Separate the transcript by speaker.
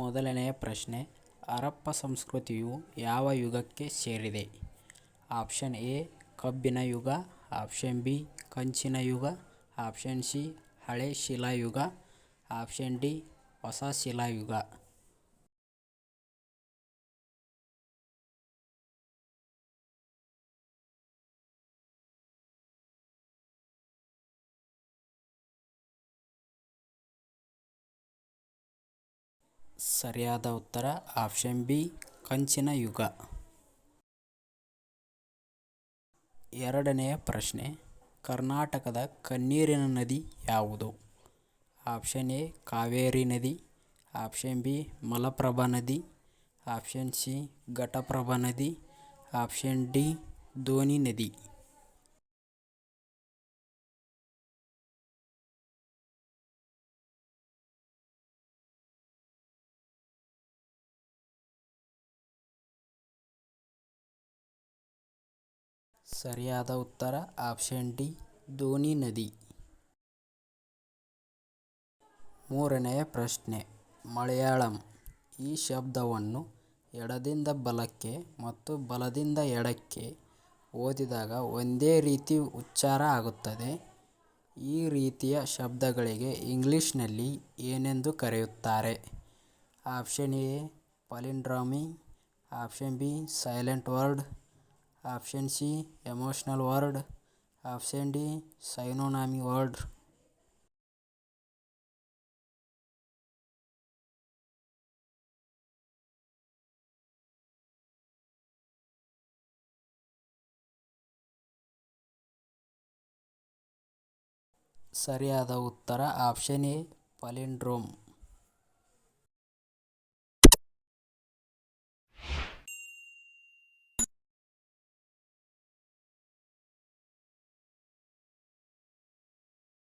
Speaker 1: ಮೊದಲನೆಯ ಪ್ರಶ್ನೆ ಹರಪ್ಪ ಸಂಸ್ಕೃತಿಯು ಯಾವ ಯುಗಕ್ಕೆ ಸೇರಿದೆ ಆಪ್ಷನ್ ಎ ಕಬ್ಬಿನ ಯುಗ ಆಪ್ಷನ್ ಬಿ ಕಂಚಿನ ಯುಗ ಆಪ್ಷನ್ ಸಿ ಹಳೆ ಶಿಲಾಯುಗ ಆಪ್ಷನ್ ಡಿ ಹೊಸ ಶಿಲಾಯುಗ
Speaker 2: ಸರಿಯಾದ ಉತ್ತರ ಆಪ್ಷನ್ ಬಿ ಕಂಚಿನ ಯುಗ ಎರಡನೆಯ ಪ್ರಶ್ನೆ ಕರ್ನಾಟಕದ ಕಣ್ಣೀರಿನ ನದಿ ಯಾವುದು ಆಪ್ಷನ್ ಎ ಕಾವೇರಿ ನದಿ ಆಪ್ಷನ್ ಬಿ ಮಲಪ್ರಭಾ ನದಿ ಆಪ್ಷನ್ ಸಿ ಘಟಪ್ರಭಾ ನದಿ ಆಪ್ಷನ್ ಡಿ ದೋಣಿ ನದಿ ಸರಿಯಾದ ಉತ್ತರ ಆಪ್ಷನ್ ಡಿ ಧೋನಿ ನದಿ ಮೂರನೆಯ ಪ್ರಶ್ನೆ ಮಲಯಾಳಂ ಈ ಶಬ್ದವನ್ನು ಎಡದಿಂದ ಬಲಕ್ಕೆ ಮತ್ತು ಬಲದಿಂದ ಎಡಕ್ಕೆ ಓದಿದಾಗ ಒಂದೇ ರೀತಿ ಉಚ್ಚಾರ ಆಗುತ್ತದೆ ಈ ರೀತಿಯ ಶಬ್ದಗಳಿಗೆ ಇಂಗ್ಲೀಷ್ನಲ್ಲಿ ಏನೆಂದು ಕರೆಯುತ್ತಾರೆ option A palindrome option B silent word option C emotional word option D synonymy word ಸರಿಯಾದ ಉತ್ತರ ಆಪ್ಷನ್ ಎ ಪಲಿಂಡ್ರೋಮ್